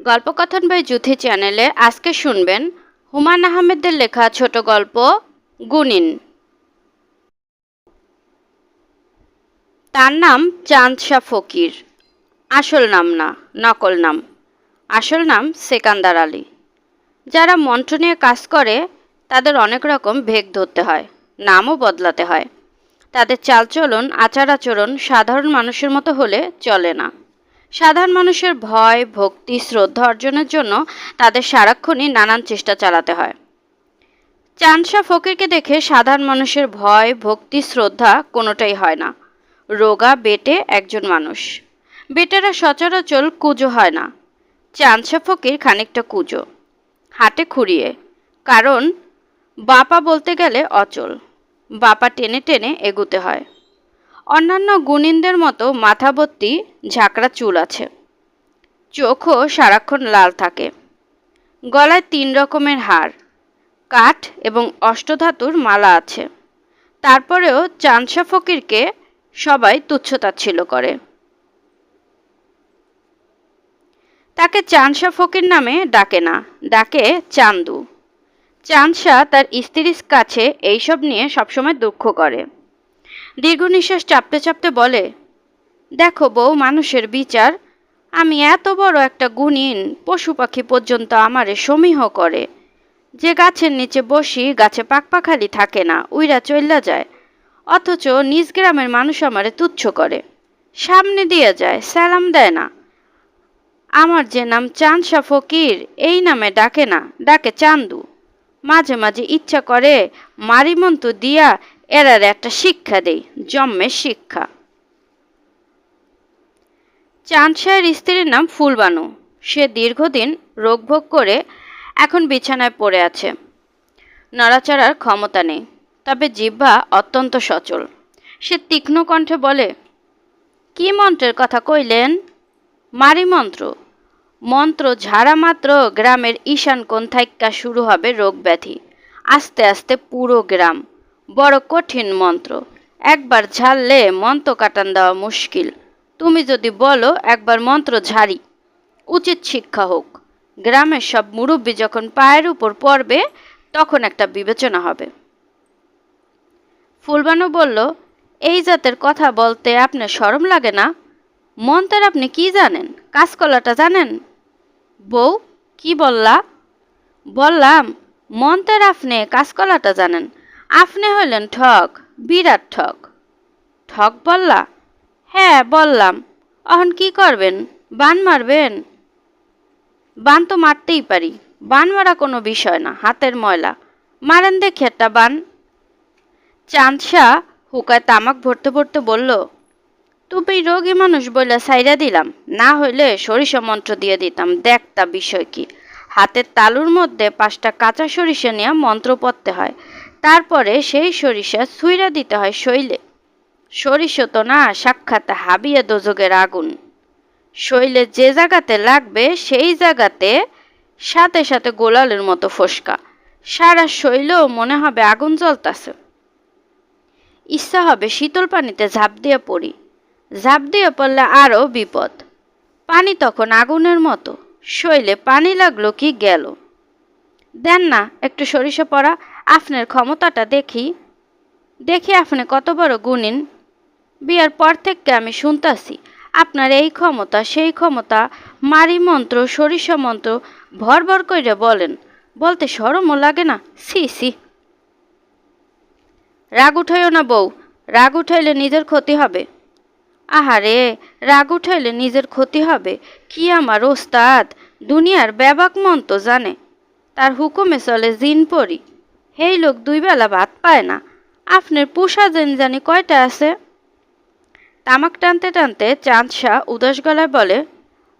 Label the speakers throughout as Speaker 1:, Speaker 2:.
Speaker 1: গল্পকথন by Juthi চ্যানেলে আজকে শুনবেন হুমায়ুন আহমেদের লেখা ছোট গল্প গুনিন। তার নাম চাঁদ শাহ ফকির। আসল নাম না, নকল নাম। আসল নাম সেকান্দার আলী। যারা মন্ত্র নিয়ে কাজ করে, তাদের অনেক রকম ভেগ ধরতে হয়, নামও বদলাতে হয়। তাদের চালচলন, আচার আচরণ সাধারণ মানুষের মতো হলে চলে না। সাধারণ মানুষের ভয়, ভক্তি, শ্রদ্ধা অর্জনের জন্য তাদের সারাক্ষণই নানান চেষ্টা চালাতে হয়। চাঁদশা ফকিরকে দেখে সাধারণ মানুষের ভয়, ভক্তি, শ্রদ্ধা কোনোটাই হয় না। রোগা, বেটে একজন মানুষ। বেটেরা সচরাচর কুজো হয় না। চাঁদশা ফকির খানিকটা কুজো। হাটে খুঁড়িয়ে। কারণ, বাপা বলতে গেলে অচল। বাপা টেনে টেনে এগুতে হয়। অন্যান্য গুণিনদের মতো মাথাবর্তি ঝাঁকড়া চুল আছে। চোখও সারাক্ষণ লাল থাকে। গলায় তিন রকমের হার, কাঠ এবং অষ্টধাতুর মালা আছে। তারপরেও চাঁদশা ফকিরকে সবাই তুচ্ছতাচ্ছিল করে। তাকে চাঁদশা ফকির নামে ডাকে না, ডাকে চান্দু। চাঁদশা তার স্ত্রীর কাছে এইসব নিয়ে সবসময় দুঃখ করে। দীর্ঘ নিঃশ্বাস চাপতে চাপতে বলে, দেখো বউ, মানুষের বিচার। আমি এত বড় একটা গুণিন পশু পাখি পর্যন্ত আমারে সমীহ করে। যে গাছের নিচে বসি, গাছে পাকপাখালি থাকে না, উইরা চইল্লা যায়। অথচ নিজ গ্রামের মানুষ আমারে তুচ্ছ করে। সামনে দিয়ে যায়, সালাম দেয় না। আমার যে নাম চাঁদ চাঁদশা ফকির, এই নামে ডাকে না, ডাকে চান্দু। মাঝে মাঝে ইচ্ছা করে মারিমন্ত দিয়া এরার একটা শিক্ষা দেই, জন্মের শিক্ষা। চাঁদ শাহের স্ত্রীর নাম ফুলবানু। সে দীর্ঘদিন রোগভোগ করে এখন বিছানায় পড়ে আছে। নড়াচড়ার ক্ষমতা নেই, তবে জিব্বা অত্যন্ত সচল। সে তীক্ষ্ণ কণ্ঠে বলে, কি মন্ত্রের কথা কইলেন? মারি মন্ত্র। মন্ত্র ঝাড়া মাত্র গ্রামের ঈশান কোণ থাইক্কা শুরু হবে রোগ ব্যাধি। আস্তে আস্তে পুরো গ্রাম বড় কঠিন মন্ত্র। একবার ঝাড়লে মন্ত্র কাটান দেওয়া মুশকিল। তুমি যদি বলো, একবার মন্ত্র ঝাড়ি। উচিত শিক্ষা হোক। গ্রামের সব মুরব্বী যখন পায়ের উপর পড়বে, তখন একটা বিবেচনা হবে। ফুলবানু বলল, এই জাতের কথা বলতে আপনার সরম লাগে না? মন্ত্রের আপনি কি জানেন? কাঁচকলাটা জানেন? বউ, কি বললা? বললাম, মন্ত্রের আপনি কাঁচকলাটা জানেন। আপনি হলেন ঠক, বিরাট ঠক। ঠক বললা? হ্যাঁ বললাম। অহন কি করবেন? বান মারবেন? বান তো মারতেই পারি। বান মারা কোনো বিষয় না, হাতের ময়লা। মারেন দেখি একটা বান। চাঁদ শাহ হুকায় তামাক ভরতে ভরতে বলল, তুমি রোগী মানুষ বলে সাইরা দিলাম। না হইলে সরিষা মন্ত্র দিয়ে দিতাম। দেখতা বিষয় কি। হাতের তালুর মধ্যে পাঁচটা কাঁচা সরিষা নিয়ে মন্ত্র পড়তে হয়। তারপরে সেই সরিষা ছুইরা দিতে হয় শৈলে। সরিষ তো না, সাক্ষাৎ হাবিয়ে দোজগের আগুন। শৈলে যে জায়গাতে লাগবে, সেই জায়গাতে সাথে সাথে গোলালের মতো ফসকা। সারা শৈলেও মনে হবে আগুন জ্বলতাছে। ইচ্ছা হবে শীতল পানিতে ঝাঁপ দিয়ে পড়ি। ঝাঁপ দিয়ে পড়লে আরও বিপদ। পানি তখন আগুনের মতো। শৈলে পানি লাগল কি গেল? দেন না, একটু সরিষা পড়া। আপনার ক্ষমতাটা দেখি। দেখি আপনি কত বড় গুণিন। বিয়ার পর থেকে আমি শুনতাছি, আপনার এই ক্ষমতা, সেই ক্ষমতা, মারি মন্ত্র, সরিষা মন্ত্র, ভর ভর করে বলেন। বলতে সরমও লাগে না। সি সি রাগ উঠাইও না বউ, রাগ উঠাইলে নিজের ক্ষতি হবে। আহারে, রাগ উঠাইলে নিজের ক্ষতি হবে। কি আমার ওস্তাদ, দুনিয়ার ব্যাবাক মন তো জানে। তার হুকুমে চলে জিন পড়ি হেই লোক, দুই বেলা ভাত পায় না। আপনার পোষা জেন জানি কয়টা আছে? তামাক টানতে টানতে চাঁদ শাহ উদাস গলায় বলে,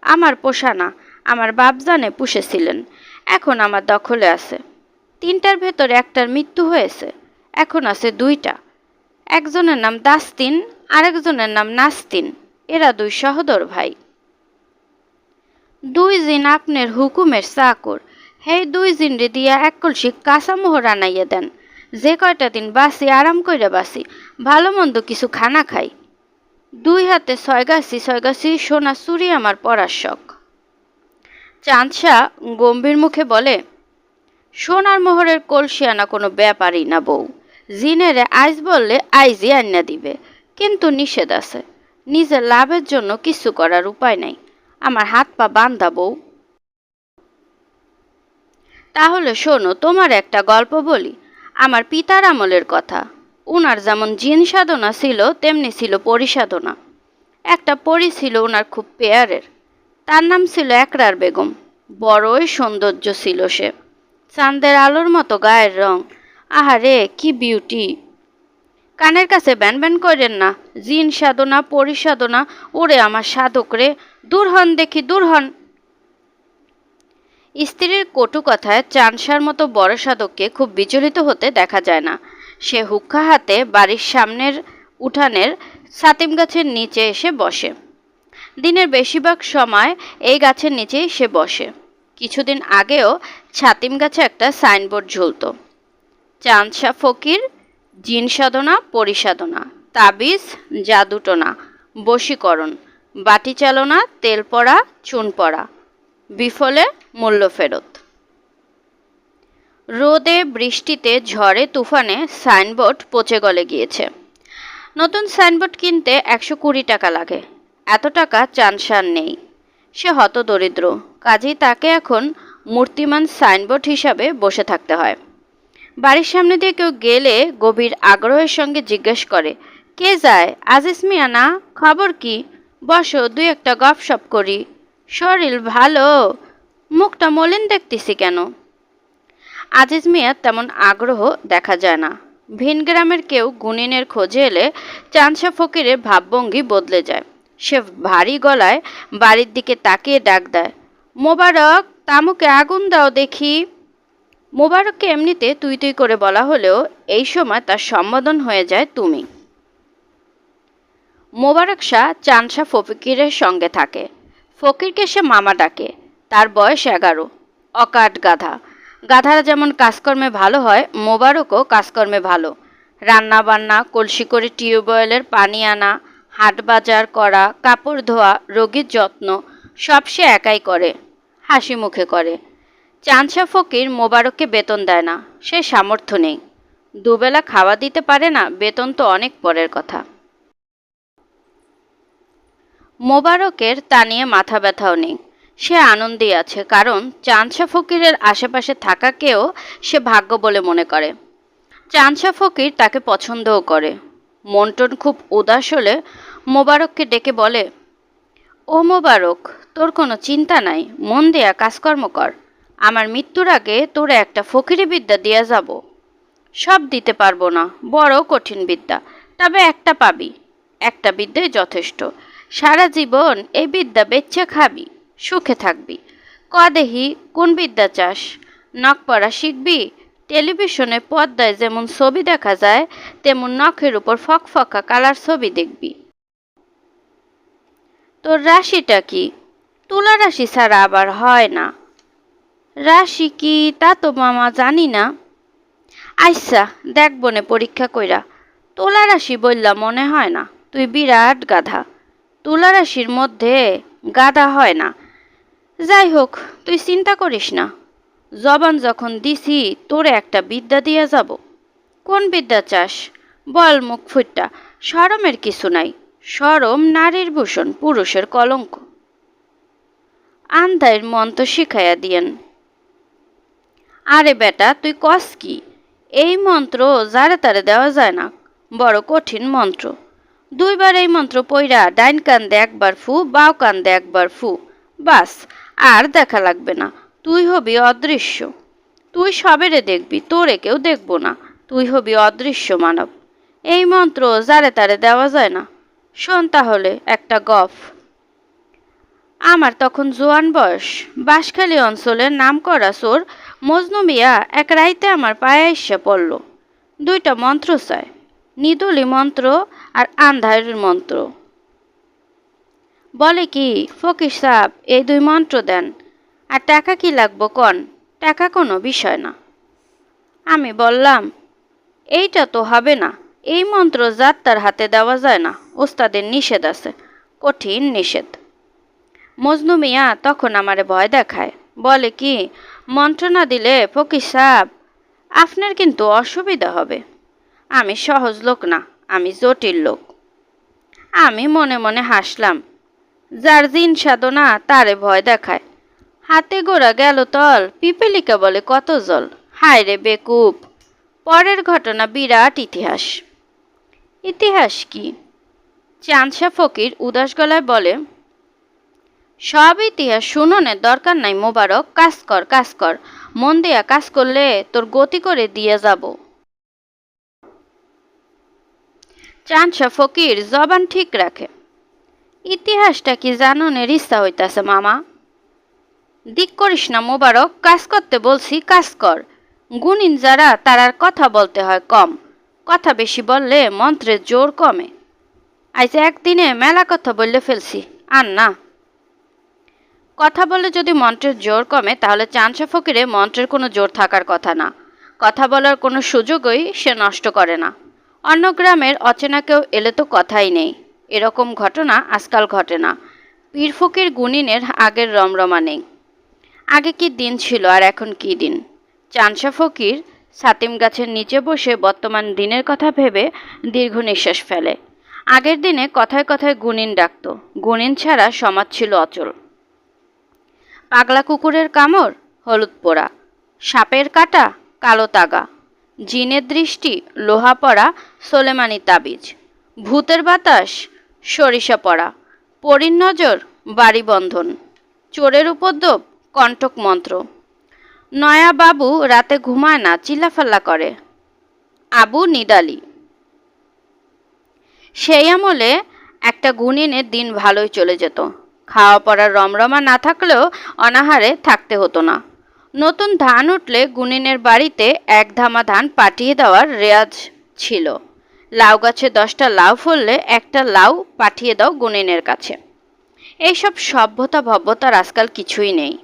Speaker 1: আমার পোষা না, আমার বাপ জানে পুষেছিলেন, এখন আমার দখলে আছে। তিনটার ভেতরে একটার মৃত্যু হয়েছে, এখন আছে দুইটা। একজনের নাম দাস্তিন, আরেকজনের নাম নাস্তিন, এরা দুই সহদর ভাই। দুই জিন আপনার হুকুমের চাকর হেই দুই জিনরে দিয়া এক কলসি কাঁচা মোহর আনাইয়া দেন। যে কয়টা দিন বাসি আরাম কইরা বাসি ভালো মন্দ কিছু খানা খাই। দুই হাতে ছয় গাছি ছয় গাছি সোনা চুরি আমার পড়ার শখ। চাঁদশা গম্ভীর মুখে বলে, সোনার মোহরের কলসি আনা কোনো ব্যাপারই না বউ। জিনেরে আইজ বললে আইজই আন্না দিবে। কিন্তু নিষেধ আছে। নিজের লাভের জন্য কিছু করার উপায় নাই। আমার হাত পা বান্ধা বউ। তাহলে শোনো, তোমার একটা গল্প বলি। আমার পিতার আমলের কথা। উনার যেমন জিন সাধনা ছিল, তেমনি ছিল পরিসাধনা একটা পরি ছিল ওনার খুব পেয়ারের। তার নাম ছিল একরার বেগম। বড়ই সৌন্দর্য ছিল সে। চাঁদের আলোর মতো গায়ের রং। আহারে, কি বিউটি কানের কাছে ব্যান ব্যান করেন না, জিন সাধনা পরিসাধনা ওরে আমার সাধক রে, দূর হন দেখি, দূর হন। স্ত্রীর কটু কথায় চানসার মতো বড় সাধককে খুব বিচলিত হতে দেখা যায় না। সে হুক্কা হাতে বাড়ির সামনের উঠানের সাতিম গাছের নিচে এসে বসে। দিনের বেশিরভাগ সময় এই গাছের নিচেই সে বসে। কিছুদিন আগেও ছাতিম গাছে একটা সাইনবোর্ড ঝুলত। চাঁদশা ফকির, জিন সাধনা পরিসাধনা তাবিজ, জাদুটোনা, বশীকরণ, বাটি চালনা, তেল পড়া, চুন পড়া, বিফলে মূল্য ফেরত। রোদে, বৃষ্টিতে, ঝড়ে, তুফানে সাইনবোর্ড পচে গলে গিয়েছে। নতুন সাইনবোর্ড কিনতে একশো কুড়ি টাকা লাগে। এত টাকা চানসার নেই। সে হত দরিদ্র কাজেই তাকে এখন মূর্তিমান সাইনবোর্ড হিসাবে বসে থাকতে হয়। বাড়ির সামনে দিয়ে কেউ গেলে গভীর আগ্রহের সঙ্গে জিজ্ঞেস করে, কে যায়? আজিস মিয়া না? খবর কি? বসো, দুই একটা গপসপ করি। শরীর ভালো? মুখটা মলিন দেখতেছি কেন? আজিজ মিয়ার তেমন আগ্রহ দেখা যায় না। ভিন গ্রামের কেউ গুনিনের খোঁজে এলে চাঁদশা ফকিরের ভাবভঙ্গি বদলে যায়। সে ভারী গলায় বাড়ির দিকে তাকিয়ে ডাক দেয়, মোবারক, তামুকে আগুন দাও দেখি। মোবারককে এমনিতে তুই তুই করে বলা হলেও এই সময় তার সম্বোধন হয়ে যায় তুমি। মোবারক শাহ চানশা ফকিরের সঙ্গে থাকে। ফকিরকে সে মামা ডাকে তার বয়স এগারো। অকাট গাধা। গাধারা যেমন কাজকর্মে ভালো হয়, মোবারকও কাজকর্মে ভালো। রান্না বান্না কলসি করে টিউবওয়েলের পানি আনা হাট বাজার করা, কাপড় ধোয়া, রোগীর যত্ন, সব সে একাই করে, হাসি মুখে করে। চাঁদশা ফকির মোবারককে বেতন দেয় না, সে সামর্থ্য নেই। দুবেলা খাওয়া দিতে পারে না, বেতন তো অনেক পরের কথা। মোবারকের তা নিয়ে মাথা ব্যথাও নেই। সে আনন্দেই আছে, কারণ চাঁদশা ফকিরের আশেপাশে থাকাকেও সে ভাগ্য বলে মনে করে। চাঁদশা ফকির তাকে পছন্দও করে। মন্টন খুব উদাস হলে মোবারককে ডেকে বলে, ও মোবারক, তোর কোনো চিন্তা নাই, মন দেয়া কাজকর্ম কর। আমার মৃত্যুর আগে তোরে একটা ফকিরি বিদ্যা দিয়া যাব। সব দিতে পারব না, বড় কঠিন বিদ্যা, তবে একটা পাবি। একটা বিদ্যাই যথেষ্ট। সারা জীবন এই বিদ্যা বেচ্ছে খাবি। সুখে থাকবি। কদেহি কোন বিদ্যা চাস? নখ পড়া শিখবি? টেলিভিশনে পর্দায় যেমন ছবি দেখা যায়, তেমন নখের উপর ফকফকা কালার ছবি দেখবি। তোর রাশিটা কি? তুলা রাশি ছাড়া আবার হয় না। রাশি কি তা তো মামা জানি না। আচ্ছা দেখ বনে পরীক্ষা কইরা। তুলা রাশি বললা মনে হয় না, তুই বিরাট গাধা। তুলা রাশির মধ্যে গাধা হয় না। যাই হোক তুই চিন্তা করিস না। জবান যখন দিছি, তোরে একটা বিদ্যা দিয়ে যাব। কোন বিদ্যা চাস? বল মুখ ফুটটা। সরমের কিছু নাই। সরম নারীর ভূষণ, পুরুষের কলঙ্ক। আন্ধায়ের মন্ত্র শিখাইয়া দিয়েন। আরে বেটা, তুই কস কি? এই মন্ত্র যারে তারে দেওয়া যায় না। বড় কঠিন মন্ত্র। দুইবার এই মন্ত্র পইরা ডাইন কান্দে একবার ফু, বাও কান্দে একবার ফু। বাস আর দেখা লাগবে না। তুই হবি অদৃশ্য। তুই সবেরে দেখবি, তোরে কেউ দেখব না। তুই হবি অদৃশ্য মানব। এই মন্ত্র যারে তারে দেওয়া যায় না। শোন তাহলে, একটা গফ। আমার তখন জোয়ান বয়স। বাঁশখালী অঞ্চলের নাম করা চোর মজনু মিয়া এক রাইতে আমার পায়ে এসে পড়ল। দুইটা মন্ত্র চায়। নিদুলি মন্ত্র আর আন্ধারের মন্ত্র। বলে কি, ফকির সাহেব, এই দুই মন্ত্র দেন। আর টাকা কি লাগবো কন? টাকা কোনো বিষয় না। আমি বললাম, এইটা তো হবে না। এই মন্ত্র যাত্রার হাতে দেওয়া যায় না। ওস্তাদের নিষেধ আছে। কঠিন নিষেধ। মজনু মিয়া তখন আমারে ভয় দেখায়। বলে কি, মন্ত্র না দিলে ফকির সাহ আপনার কিন্তু অসুবিধা হবে। আমি সহজ লোক না, আমি জটিল লোক। আমি মনে মনে হাসলাম যার জিন সাধনা তারে ভয় দেখায়। হাতে গোড়া গেল তল, পিপেলিকা বলে কত জল হায় রে বেকুব। পরের ঘটনা বিরাট ইতিহাস। ইতিহাস কি? চাঁদশা ফকির উদাস গলায় বলে, সব ইতিহাস শুননের দরকার নাই মোবারক, কাজ কর কাজ কর। মন দিয়া কাজ করলে তোর গতি করে দিয়ে যাব। চাঁদশা ফকির জবান ঠিক রাখে। ইতিহাসটা কি জাননের ইচ্ছা হইতাছে, মামা? দিক করিস না, মোবারক, কাজ করতে বলছি, কাজ কর। গুণিন যারা তারার কথা বলতে হয় কম। কথা বেশি বললে মন্ত্রের জোর কমে। আজ একদিনে মেলা কথা বললে ফেলছি, আর না। কথা বলে যদি মন্ত্রের জোর কমে, তাহলে চাঁদশা ফকিরে মন্ত্রের কোনো জোর থাকার কথা না। কথা বলার কোনো সুযোগই সে নষ্ট করে না। অন্য গ্রামের অচেনা কেউ এলে তো কথাই নেই। এরকম ঘটনা আজকাল ঘটে না। পীর ফকির গুনিনের আগের রমরমা নেই। আগে কি দিন ছিল আর এখন কি দিন? চানসা ফকির সাতিম গাছের নিচে বসে বর্তমান দিনের কথা ভেবে দীর্ঘ নিঃশ্বাস ফেলে। আগের দিনে কথায় কথায় গুনিন ডাকত। গুনিন ছাড়া সমাজ ছিল অচল। পাগলা কুকুরের কামড়, হলুদ পোড়া। সাপের কাটা, কালো তাগা। জিনের দৃষ্টি, লোহা পড়া, সোলেমানি তাবিজ। ভূতের বাতাস সরিষা পড়া। পরীর নজর, বাড়ি বন্ধন। চোরের উপদ্রব, কণ্টক মন্ত্র। নয়া বাবু রাতে ঘুমায় না, চিল্লাফাল্লা করে। আবু নিদালি সেই আমলে একটা গুণিনের দিন ভালোই চলে যেত। খাওয়া পড়ার রমরমা না থাকলেও অনাহারে থাকতে হতো না। নতুন ধান উঠলে গুনিনের বাড়িতে এক ধামা ধান পাঠিয়ে দেওয়ার রেয়াজ ছিল। লাউ গাছে দশটা লাউ ফললে একটা লাউ পাঠিয়ে দাও গুনিনের কাছে। এইসব সভ্যতা ভব্যতার আজকাল কিছুই নেই।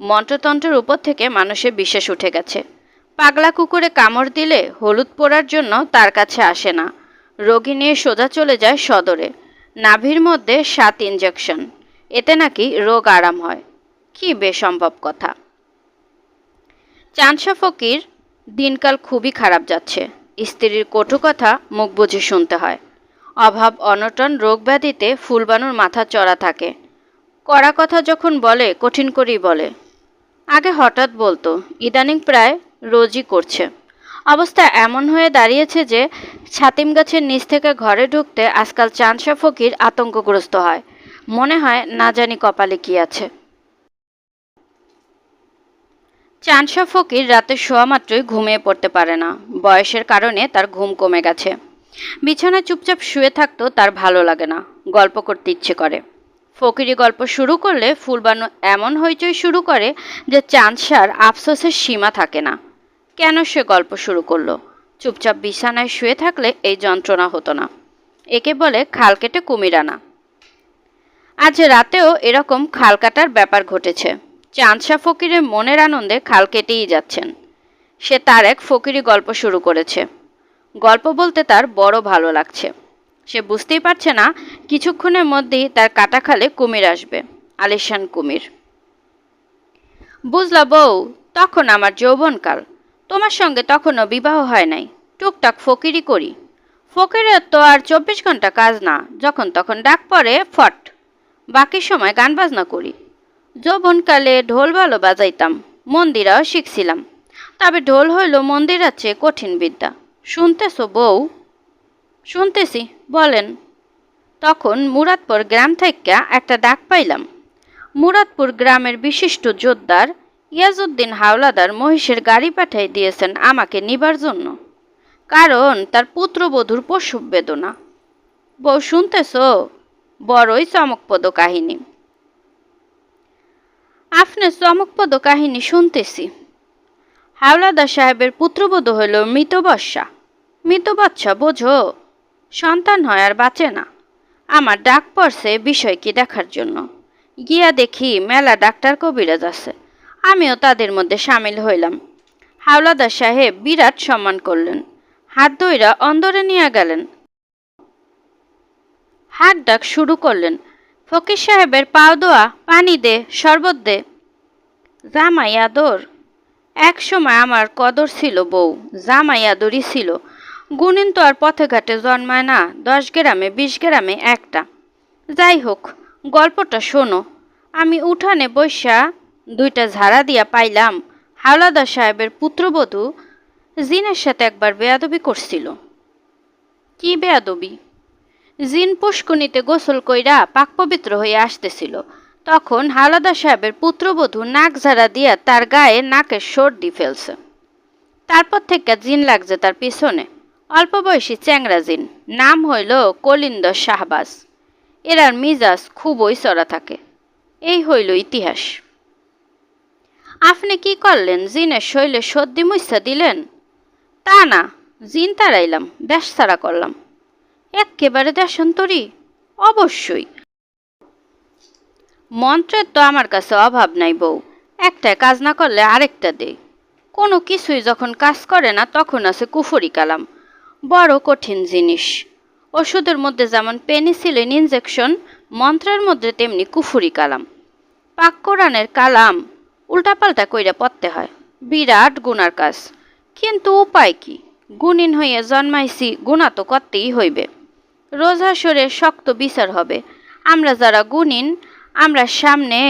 Speaker 1: মন্ত্রতন্ত্রের উপর থেকে মানুষের বিশ্বাস উঠে গেছে। পাগলা কুকুরে কামড় দিলে হলুদ পোড়ার জন্য তার কাছে আসে না। রোগী নিয়ে সোজা চলে যায় সদরে। নাভির মধ্যে সাত ইঞ্জেকশন এতে নাকি রোগ আরাম হয়। কি বেসম্ভব কথা। চাঁদশা ফকির, দিনকাল খুবই খারাপ যাচ্ছে। স্ত্রীর কটু কথা মুখ বুঝে শুনতে হয়। অভাব, অনটন, রোগ ব্যাধিতে ফুলবানুর মাথা চড়া থাকে। কড়া কথা যখন বলে, কঠিন করেই বলে। আগে হঠাৎ বলতো, ইদানিং প্রায় রোজই করছে। অবস্থা এমন হয়ে দাঁড়িয়েছে যে, ছাতিম গাছের নিচ থেকে ঘরে ঢুকতে আজকাল চাঁদশা ফকির আতঙ্কগ্রস্ত হয়। মনে হয়, না জানি কপালে কি আছে। চাঁদশা ফকির রাতে শোয়া মাত্রই ঘুমিয়ে পড়তে পারে না। বয়সের কারণে তার ঘুম কমে গেছে। বিছানায় চুপচাপ শুয়ে থাকতো তার ভালো লাগে না। গল্প করতে ইচ্ছে করে। ফকিরি গল্প শুরু করলে ফুলবানু এমন হইচই শুরু করে যে চাঁদশার আফসোসের সীমা থাকে না। কেন সে গল্প শুরু করল? চুপচাপ বিছানায় শুয়ে থাকলে এই যন্ত্রণা হতো না। একে বলে খাল কেটে কুমির আনা আজ রাতেও এরকম খাল কাটার ব্যাপার ঘটেছে। চাঁদশা ফকিরের মনের আনন্দে খাল কেটেই যাচ্ছেন। সে তার এক ফকিরি গল্প শুরু করেছে। গল্প বলতে তার বড় ভালো লাগছে। সে বুঝতেই পারছে না, কিছুক্ষণের মধ্যেই তার কাটা খালে কুমির আসবে, আলিশান কুমির। বুঝলা বউ, তখন আমার যৌবনকাল। তোমার সঙ্গে তখনও বিবাহ হয় নাই। টুকটাক ফকিরি করি। ফকিরের তো আর চব্বিশ ঘণ্টা কাজ না, যখন তখন ডাক পরে ফট। বাকি সময় গান বাজনা করি। যৌবনকালে ঢোল ভালো বাজাইতাম মন্দিরাও শিখছিলাম। তবে ঢোল হইল মন্দিরার চেয়ে কঠিন বিদ্যা। শুনতেছো বউ? শুনতেছি, বলেন। তখন মুরাদপুর গ্রাম থেকে একটা ডাক পাইলাম। মুরাদপুর গ্রামের বিশিষ্ট যোদ্ধার ইয়াজউদ্দিন হাওলাদার মহিষের গাড়ি পাঠিয়ে দিয়েছেন আমাকে নিবার জন্য। কারণ তার পুত্রবধূর পশু বেদনা। বউ, শুনতেছ? বড়ই চমকপদ কাহিনী। আপনার চমকপদ কাহিনী শুনতেছি। হাওলাদার সাহেবের পুত্রবধূ হইল মৃত বর্ষা মৃত বাচ্চা বোঝো, সন্তান হয় আর বাঁচে না। আমার ডাক পড়ছে বিষয় কি দেখার জন্য। গিয়া দেখি মেলা ডাক্তার কবিরাজ আছে। আমিও তাদের মধ্যে সামিল হইলাম। হাওলাদার সাহেব বিরাট সম্মান করলেন। হাত দইরা অন্দরে নিয়ে গেলেন। হাত ডাক শুরু করলেন। ফকির সাহেবের পাও দোয়া, পানি দে, শরবত দে। জামাই আদর এক সময় আমার কদর ছিল বউ জামাই আদরই ছিল। গুণিন তো আর পথে ঘাটে জন্মায় না, দশ গ্রামে, বিশ গ্রামে একটা। যাই হোক, গল্পটা শোনো। আমি উঠানে বৈশা দুইটা ঝাড়া দিয়া পাইলাম। হাওলাদার সাহেবের পুত্রবধূ জিনের সাথে একবার বেয়াদবি করছিল। কি বেয়াদবি? জিন পুষ্কুনিতে গোসল কইরা পাক পবিত্র হয়ে আসতেছিল। তখন হাওলাদার সাহেবের পুত্রবধূ নাক ঝাড়া দিয়া তার গায়ে নাকের সর্দি ফেলছে। তারপর থেকে জিন লাগছে তার পিছনে। অল্প বয়সী চ্যাংরা জিন। নাম হইল কলিন্দ শাহবাজ। এরার মিজাজ খুবই চড়া থাকে। এই হইল ইতিহাস। আপনি কি করলেন? জিনের শৈলে সর্দি মুইসা দিলেন? তা না, জিন তাড়াইলাম, দেশ ছাড়া করলাম। একেবারে দেশান্তরী। অবশ্যই। মন্ত্রের তো আমার কাছে অভাব নাই বউ। একটায় কাজ না করলে আরেকটা দেই কোনো কিছুই যখন কাজ করে না, তখন আছে কুফরি কালাম। বড় কঠিন জিনিস। ওষুধের মধ্যে যেমন পেনিসিলিন ইনজেকশন, মন্ত্রের মধ্যে তেমনি কুফুরি কালাম। পাক কোরআনের কালাম উল্টাপাল্টা কইরা পড়তে হয়। বিরাট গুনার কাজ। কিন্তু উপায় কি? গুণিন হইয়া জন্মাইছি, গুণা তো করতেই হইবে। রোজ হাসরে শক্ত বিচার হবে। আমরা যারা গুণিন, আমরা সামনে,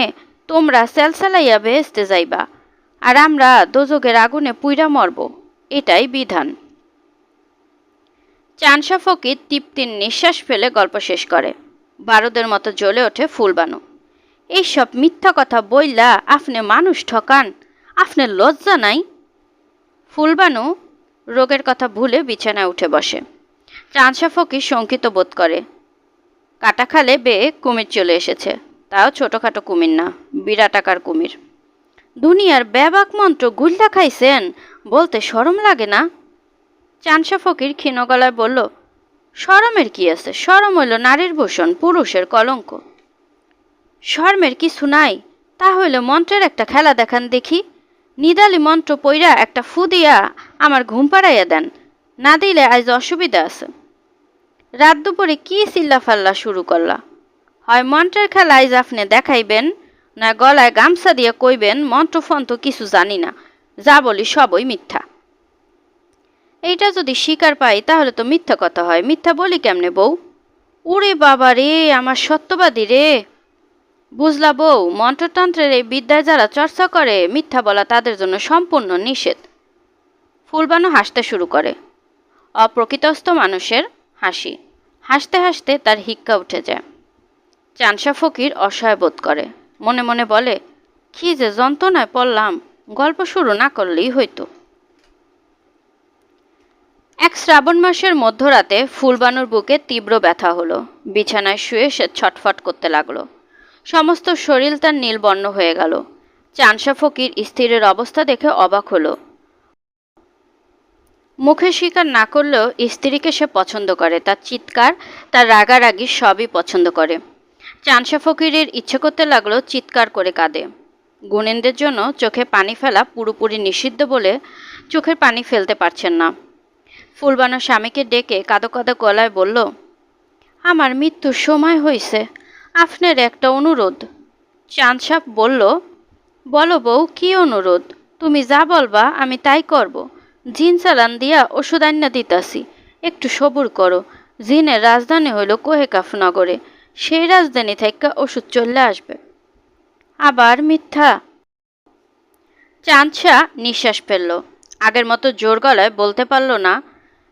Speaker 1: তোমরা সেলসালাইয়া বেহেস্তে যাইবা, আর আমরা দোজগের আগুনে পুইরা মরব, এটাই বিধান। চানসা ফকির তৃপ্তির নিঃশ্বাস ফেলে গল্প শেষ করে। বারুদের মতো জ্বলে ওঠে ফুলবানু। এইসব মিথ্যা কথা বইলা আপনি মানুষ ঠকান আপনার লজ্জা নাই? ফুলবানু রোগের কথা ভুলে বিছানায় উঠে বসে। চাঁদশা ফকির শঙ্কিত বোধ করে। কাটাখালে বেয়ে কুমির চলে এসেছে। তাও ছোটোখাটো কুমির না, বিরাট আকার কুমির। দুনিয়ার ব্যাবাক মন্ত্র গুল্লা খাইছেন, বলতে সরম লাগে না। চানসা ফকির ক্ষীণ গলায় বলল শরমের কি আছে? শরম হইল নারীর ভূষণ, পুরুষের কলঙ্ক। শর্মের কিছু নাই, তা হইলে মন্ত্রের একটা খেলা দেখান দেখি। নিদালি মন্ত্র পইরা একটা ফু দিয়া আমার ঘুম পাড়াইয়া দেন। না দিলে আজ অসুবিধা আছে। রাত দুপুরে কি চিল্লাফাল্লা শুরু করলা? হয় মন্ত্রের খেলা আইজ আপনি দেখাইবেন, না গলায় গামছা দিয়ে কইবেন মন্ত্রফন্ত্র কিছু জানি না, যা বলি সবই মিথ্যা। এইটা যদি স্বীকার পাই, তাহলে তো মিথ্যা কথা হয়। মিথ্যা বলি কেমনে বউ? ওরে বাবা রে, আমার সত্যবাদী রে। বুঝলা বউ, মন্ত্রতন্ত্রের এই বিদ্যায় যারা চর্চা করে, মিথ্যা বলা তাদের জন্য সম্পূর্ণ নিষেধ। ফুলবানো হাসতে শুরু করে। অপ্রকৃতস্থ মানুষের হাসি। হাসতে হাসতে তার হিক্কা উঠে যায়। চানসা ফকির অসহায় বোধ করে। মনে মনে বলে, কি যে যন্ত্রণায় পড়লাম, গল্প শুরু না করলেই হইতো। এক শ্রাবণ মাসের মধ্যরাতে ফুলবানুর বুকে তীব্র ব্যথা হলো। বিছানায় শুয়ে সে ছটফট করতে লাগল। সমস্ত শরীর তার নীলবর্ণ হয়ে গেল। চানসা ফকির স্থিরের অবস্থা দেখে অবাক হলো। মুখে স্বীকার না করলেও স্ত্রীকে সে পছন্দ করে, তার চিৎকার, তার রাগারাগি সবই পছন্দ করে। চানসা ফকিরের ইচ্ছে করতে লাগল চিৎকার করে কাঁদে। গুণেনদের জন্য চোখে পানি ফেলা পুরোপুরি নিষিদ্ধ বলে চোখের পানি ফেলতে পারছেন না। ফুলবানো স্বামীকে ডেকে কাদো কাদো গলায় বলল, আমার মৃত্যুর সময় হয়েছে আপনার একটা অনুরোধ। চাঁদ বলল, বলো বউ, কি অনুরোধ? তুমি যা বলবা, আমি তাই করব। জিন চালান দিয়া ওষুধ আন্না দিতাছি। একটু সবুর করো। জিনের রাজধানী হইল কোহেকাফ নগরে। সেই রাজধানী থেকে ওষুধ চলে আসবে। আবার মিথ্যা। চাঁদশা নিঃশ্বাস ফেলল। আগের মতো জোর গলায় বলতে পারল না,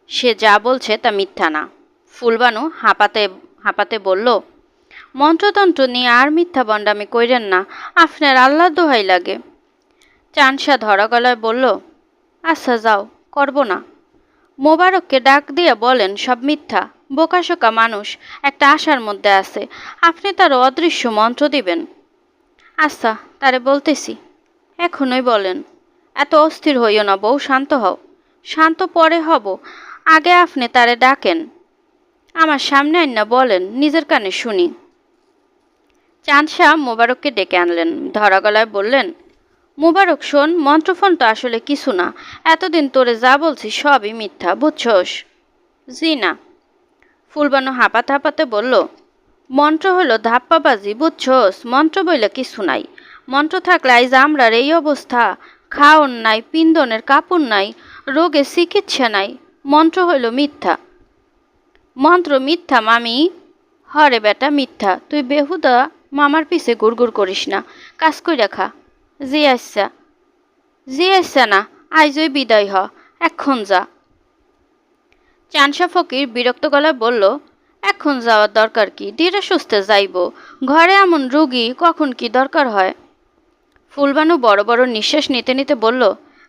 Speaker 1: সে যা বলছে তা মিথ্যা না। ফুলবানু হাঁপাতে হাঁপাতে বলল, মন্ত্রতন্ত্র নিয়ে আর মিথ্যা বন্ডামি কইরেন না। আপনার আল্লাহ দোহাই লাগে। চানসা ধরা গলায় বলল আচ্ছা যাও, করব না। মোবারককে ডাক দিয়ে বলেন, সব মিথ্যা, বোকাশোকা মানুষ, একটা আশার মধ্যে আছে। আপনি তার অদৃশ্য মন্ত্র দিবেন। আচ্ছা তারে বলতেছি। এখনই বলেন। এত অস্থির হইও না, বউ, শান্ত হও। শান্ত পরে হব। আগে আপনি তারে ডাকেন। আমার সামনে আইনা বলেন, নিজের কানে শুনি। চাঁদ শাহ মোবারককে ডেকে আনলেন। ধরা গলায় বললেন মোবারক শোন, মন্ত্রফোন তো আসলে কিছু না। এতদিন তোরে যা বলছি সবই মিথ্যা, বুঝছস? জি না ফুলবানো হাঁপাতে হাঁপাতে বলল, মন্ত্র হলো ধাপ্পাবাজি, বুঝছস? মন্ত্র বইলে কিছু নাই। মন্ত্র থাকলে আইজ আমরার এই অবস্থা। খাওন নাই, পিন্দনের কাপড় নাই, রোগে চিকিৎসা নাই। মন্ত্র হইল মিথ্যা। মন্ত্র মিথ্যা, মামি? হরে বেটা, মিথ্যা। তুই বেহুদা, মামার পিছে গুড়গুড় করিস না। কাজ কইরা খা। জি আচ্ছা জি আচ্ছা না আইজই বিদায় হ, এখন যা। চানসা ফকির বিরক্ত গলায় বলল, এখন যাওয়ার দরকার কি? ধীরে সুস্থে যাইব। ঘরে এমন রুগী কখন কি দরকার হয়? ফুলবানু বড় বড় নিঃশ্বাস নিতে নিতে বলল,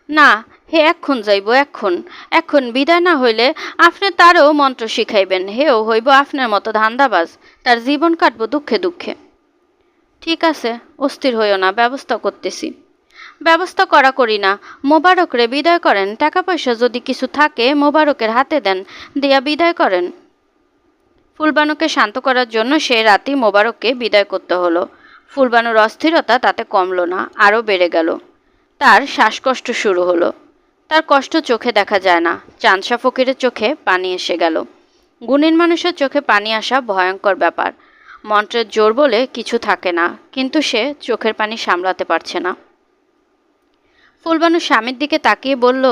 Speaker 1: না, হে এখন যাইব, এখন। এখন বিদায় না হইলে আপনি তারও মন্ত্র শিখাইবেন। হেও হইব আপনার মতো ধান্দাবাজ। তার জীবন কাটবো দুঃখে দুঃখে। ঠিক আছে, অস্থির হইও না, ব্যবস্থা করতেছি। ব্যবস্থা করা করি না। মোবারকরে বিদায় করেন। টাকা পয়সা যদি কিছু থাকে, মোবারকের হাতে দেন, দিয়া বিদায় করেন। ফুলবানুকে শান্ত করার জন্য সে রাতেই মোবারককে বিদায় করতে হলো। ফুলবানুর অস্থিরতা তাতে কমলো না, আরও বেড়ে গেল। তার শ্বাসকষ্ট শুরু হলো। তার কষ্ট চোখে দেখা যায় না। চাঁদশা ফকিরের চোখে পানি এসে গেল। গুণীন মানুষের চোখে পানি আসা ভয়ঙ্কর ব্যাপার। মন্ত্রের জোর বলে কিছু থাকে না, কিন্তু সে চোখের পানি সামলাতে পারছে না। ফুলবানু স্বামীর দিকে তাকিয়ে বলল,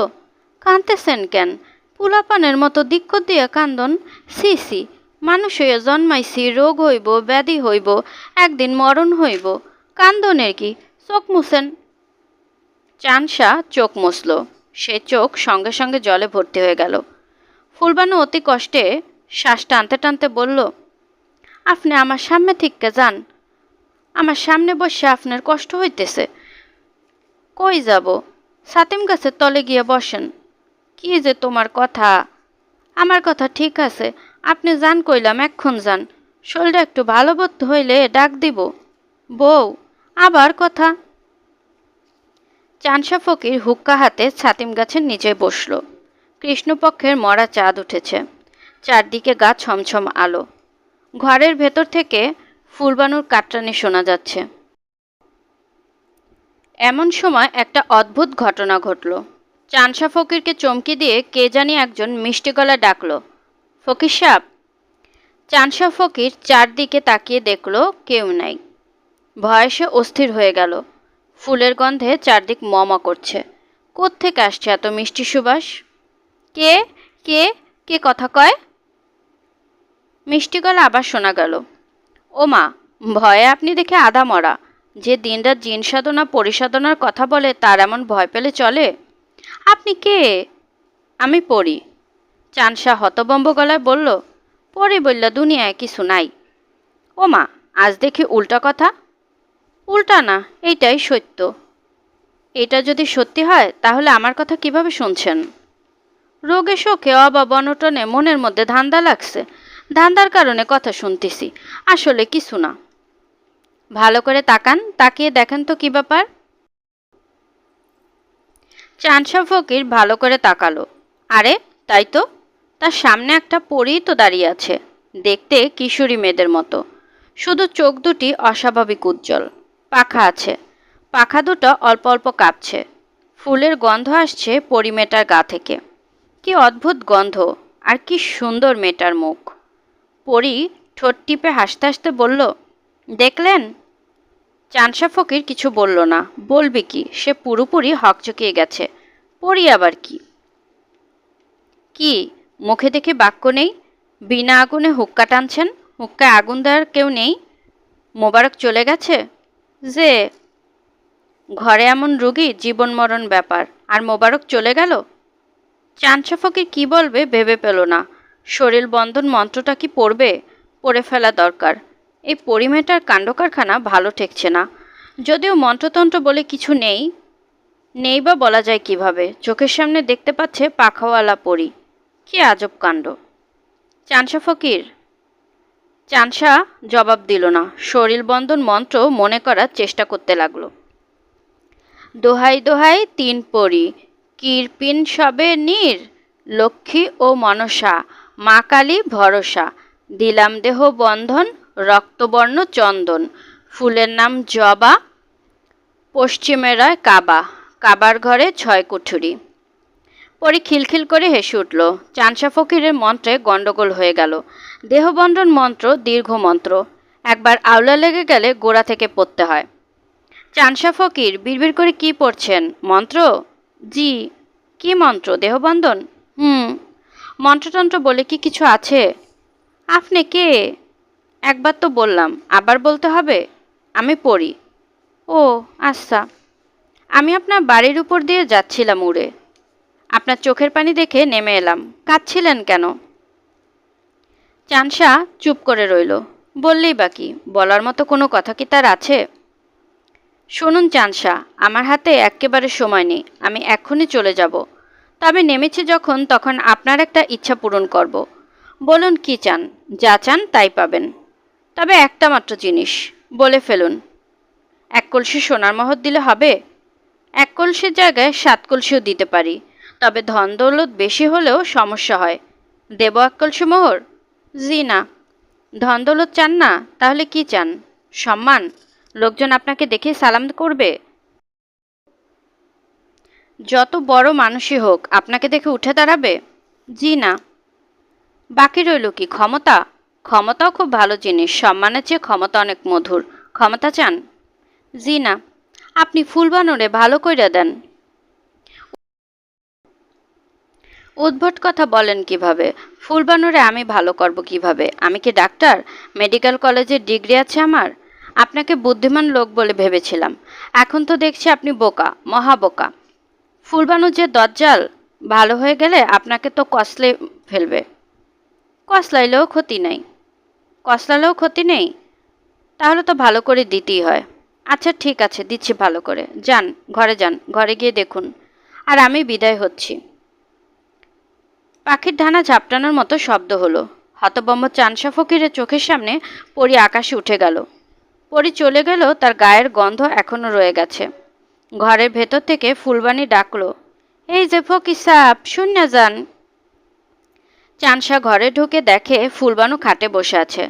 Speaker 1: কাঁদতেছেন কেন? পুলাপানের মতো দিক্ক দিয়ে কান্দন। সি সি মানুষ হইয়া জন্মাইছি, রোগ হইব, ব্যাধি হইব, একদিন মরণ হইব। কান্দনের কি? চোখ মুছেন। চানসা চোখ মুছল। সে চোখ সঙ্গে সঙ্গে জলে ভর্তি হয়ে গেল। ফুলবানু অতি কষ্টে শ্বাস টানতে টানতে বলল আপনি আমার সামনে থেকে যান। আমার সামনে বসে আপনার কষ্ট হইতেছে। কই যাব? সাতিম গাছের তলে গিয়ে বসেন। কি যে তোমার কথা? আমার কথা ঠিক আছে। আপনি যান কইলাম এক্ষণ যান। শরীরটা একটু ভালো বোধ হইলে ডাক দিব। বউ, আবার কথা। চানসা ফকির হুক্কা হাতে ছাতিম গাছের নিচে বসল। কৃষ্ণপক্ষের মরা চাঁদ উঠেছে। চারদিকে গা ছমছম আলো। ঘরের ভেতর থেকে ফুলবানুর কাটরানি শোনা যাচ্ছে। এমন সময় একটা অদ্ভুত ঘটনা ঘটল। চানসা ফকিরকে চমকে দিয়ে কে জানি একজন মিষ্টি গলা ডাকল, ফকির সাপ চানসা ফকির চারদিকে তাকিয়ে দেখল কেউ নাই। ভয়সে অস্থির হয়ে গেল। ফুলের গন্ধে চারদিক মমা করছে। কোত্থেকে আসছে এত মিষ্টি সুবাস? কে? কে? কে কথা কয়? মিষ্টি গলা আবার শোনা গেল। ও মা ভয়ে আপনি দেখে আধা মরা। যে দিনরাত জিন সাধনা পরিসাধনার কথা বলে তার এমন ভয় পেলে চলে? আপনি কে? আমি পড়ি চানসা হতবম্ব গলায় বলল পড়ি বললা দুনিয়ায় কিছু নাই। ও মা আজ দেখি উল্টা কথা? উল্টা না, এইটাই সত্য। এটা যদি সত্যি হয়, তাহলে আমার কথা কীভাবে শুনছেন? রোগে শোকে অবা বনটনে মনের মধ্যে ধান্দা লাগছে। ধান্দার কারণে কথা শুনতেছি। আসলে কিছু না। ভালো করে তাকান, তাকিয়ে দেখেন তো কি ব্যাপার। চানসা ফকির ভালো করে তাকালো। আরে, তাই তো? তার সামনে একটা পরী তো দাঁড়িয়ে আছে। দেখতে কিশোরী মেয়েদের মতো। শুধু চোখ দুটি অস্বাভাবিক উজ্জ্বল। পাখা আছে। পাখা দুটো অল্প অল্প কাঁপছে। ফুলের গন্ধ আসছে পরি মেয়েটার গা থেকে। কি অদ্ভুত গন্ধ, আর কি সুন্দর মেয়েটার মুখ। পরি ঠোঁট টিপে হাসতে হাসতে বলল, দেখলেন? চানসা ফকির কিছু বলল না। বলবে কি? সে পুরোপুরি হকচকিয়ে গেছে। পড়ি আবার কি? কি? মুখে দেখে বাক্য নেই? বিনা আগুনে হুক্কা টানছেন? হুক্কায় আগুন দেওয়ার কেউ নেই? মোবারক চলে গেছে? যে? ঘরে এমন রুগী, জীবন মরণ ব্যাপার। আর মোবারক চলে গেল? চানসা ফকির কী বলবে ভেবে পেল না। শরীর বন্ধন মন্ত্রটা কি পড়বে? পড়ে ফেলা দরকার। এই পরিমেটার কাণ্ডকারখানা ভালো ঠেকছে না। যদিও মন্ত্রতন্ত্র বলে কিছু নেই নেই বা বলা যায় কীভাবে? চোখের সামনে দেখতে পাচ্ছে পাখাওয়ালা পরি। কি আজব কাণ্ড। চানসা ফকির। চানসা জবাব দিল না। শরীর বন্ধন মন্ত্র মনে করার চেষ্টা করতে লাগল। দোহাই দোহাই তিন পরি। কিরপিন সবে নীর, লক্ষ্মী ও মনসা। মা কালী ভরসা, দিলাম দেহ বন্ধন, রক্তবর্ণ চন্দন। ফুলের নাম জবা পশ্চিমেরায় কাবা, কাবার ঘরে ছয় কুঠুরি। পরে খিলখিল করে হেসে উঠল। চানসা ফকিরের মন্ত্রে গণ্ডগোল হয়ে গেল। দেহবন্ধন মন্ত্র দীর্ঘ মন্ত্র। একবার আওলা লেগে গেলে গোড়া থেকে পড়তে হয়। চানসা ফকির, বিড়বিড় করে কি পড়ছেন? মন্ত্র? জি। কি মন্ত্র? দেহবন্ধন? হুম। মন্ত্রতন্ত্র বলে কি কিছু আছে? আপনি কে? একবার তো বললাম, আবার বলতে হবে? আমি পড়ি। ও আচ্ছা। আমি আপনার বাড়ির উপর দিয়ে যাচ্ছিলাম উড়ে। আপনার চোখের পানি দেখে নেমে এলাম। কাঁদছিলেন কেন? চানসা চুপ করে রইল। বললেই বাকি বলার মতো কোনো কথা কি তার আছে? শুনুন চানসা, আমার হাতে একেবারে সময় নেই, আমি এক্ষুনি চলে যাব। তবে নেমেছি যখন, তখন আপনার একটা ইচ্ছা পূরণ করব। বলুন, কি চান? যা চান, তাই পাবেন। তবে একটা মাত্র জিনিস, বলে ফেলুন। এক কলসি সোনার মহৎ দিলে হবে? এক কলসির জায়গায় সাত কলসিও দিতে পারি। তবে ধন দৌলত বেশি হলেও সমস্যা হয়। দেব এক কলসি মোহর? জি না। ধন দৌলত চান না, তাহলে কি চান? সম্মান? লোকজন আপনাকে দেখে সালাম করবে? যত বড় মানুষই হোক, আপনাকে দেখে উঠে দাঁড়াবে? জি না। বাকি রইল কি, ক্ষমতা? ক্ষমতাও খুব ভালো জিনিস, সম্মানের চেয়ে ক্ষমতা অনেক মধুর। ক্ষমতা চান? জি না। আপনি ফুল বানরে ভালো কইরা দেন। উদ্ভট কথা বলেন কীভাবে? ফুল বানরে আমি ভালো করব কীভাবে? আমি কি ডাক্তার? মেডিকেল কলেজের ডিগ্রি আছে আমার? আপনাকে বুদ্ধিমান লোক বলে ভেবেছিলাম। এখন তো দেখছি আপনি বোকা মহা বোকা ফুলবানু যে দজ্জাল, ভালো হয়ে গেলে আপনাকে তো কসলে ফেলবে। কসলাইলেও ক্ষতি নেই। কসলালেও ক্ষতি নেই? তাহলে তো ভালো করে দিতেই হয়। আচ্ছা ঠিক আছে, দিচ্ছি ভালো করে। যান, ঘরে যান, ঘরে গিয়ে দেখুন। আর আমি বিদায় হচ্ছি। পাখির ঢানা ঝাপটানোর মতো শব্দ হলো। হতবম্ব চানসা ফকিরের চোখের সামনে পরি আকাশে উঠে গেল। পরি চলে গেল তার গায়ের গন্ধ এখনও রয়ে গেছে। ঘরের ভেতর থেকে ফুলবানি ডাকলো, এই যে ফকির সাপ, শূন্য যান। চানসা ঘরে ঢুকে দেখে ফুলবানু খাটে বসে আছে।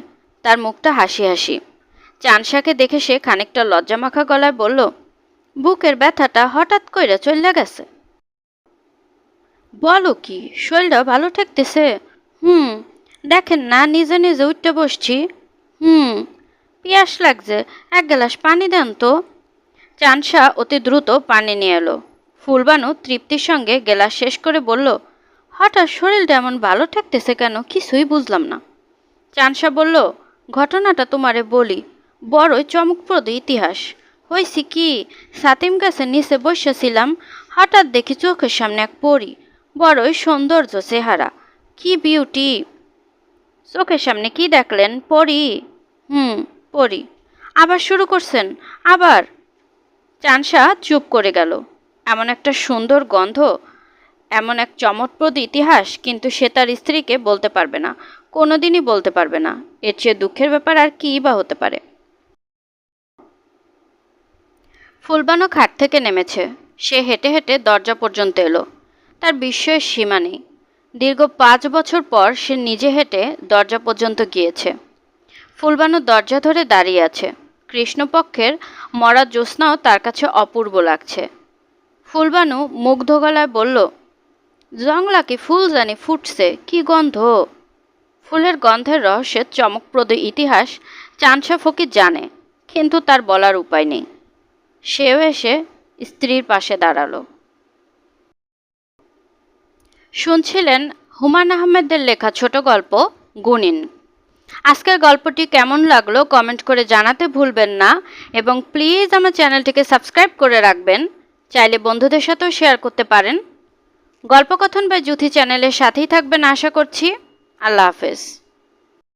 Speaker 1: তার মুখটা হাসি হাসি। চানসাকে দেখে সে খানিকটা লজ্জামাখা গলায় বলল, বুকের ব্যথাটা হঠাৎ কইরা চলে গেছে। বলো কি শরীরটা ভালো ঠেকতেছে? হুম, দেখেন না, নিজে নিজে উঠতে বসছি। হুম, পিয়াস লাগছে, এক গ্লাস পানি দেন তো। চানসা অতি দ্রুত পানি নিয়ে এলো। ফুলবানু তৃপ্তির সঙ্গে গেলাস শেষ করে বলল, হঠাৎ শরীরটা এমন ভালো ঠেকতেছে কেন? কিছুই বুঝলাম না। চানসা বলল, ঘটনাটা তোমারে বলি, বড়ই চমকপ্রদ ইতিহাস। হয়েছি কি, সাতিম গাছের নিচে বসেছিলাম হঠাৎ দেখি চোখের সামনে এক পরি, বড়ই সৌন্দর্য চেহারা। কি বিউটি! চোখের সামনে কি দেখলেন? পরি? হুম, পরি। আবার শুরু করছেন? আবার? চানসা চুপ করে গেল। এমন একটা সুন্দর গন্ধ, এমন এক চমৎপ্রদ ইতিহাস কিন্তু সে তার স্ত্রীকে বলতে পারবে না, কোনোদিনই বলতে পারবে না। এর চেয়ে দুঃখের ব্যাপার আর কী বা হতে পারে? ফুলবানো খাট থেকে নেমেছে। সে হেঁটে হেঁটে দরজা পর্যন্ত এলো। তার বিস্ময়ের সীমা নেই। দীর্ঘ পাঁচ বছর পর সে নিজে হেঁটে দরজা পর্যন্ত গিয়েছে। ফুলবানু দরজা ধরে দাঁড়িয়ে আছে। কৃষ্ণপক্ষের মরা জ্যোৎস্নাও তার কাছে অপূর্ব লাগছে। ফুলবানু মুগ্ধ গলায় বলল জংলা কি ফুল জানি ফুটছে, কি গন্ধ? ফুলের গন্ধের রহস্যের চমকপ্রদ ইতিহাস চানসা ফকির জানে, কিন্তু তার বলার উপায় নেই। সেও এসে স্ত্রীর পাশে দাঁড়াল। শুনছিলেন হুমায়ুন আহমেদের লেখা ছোট গল্প গুনিন। আজকের গল্পটি কেমন লাগল কমেন্ট করে জানাতে ভুলবেন না এবং প্লিজ আমার চ্যানেলটিকে সাবস্ক্রাইব করে রাখবেন। চাইলে বন্ধুদের সাথেও শেয়ার করতে পারেন। গল্পকথন বা জুথি চ্যানেলের সাথেই থাকবেন আশা করছি। আল্লাহ হাফেজ।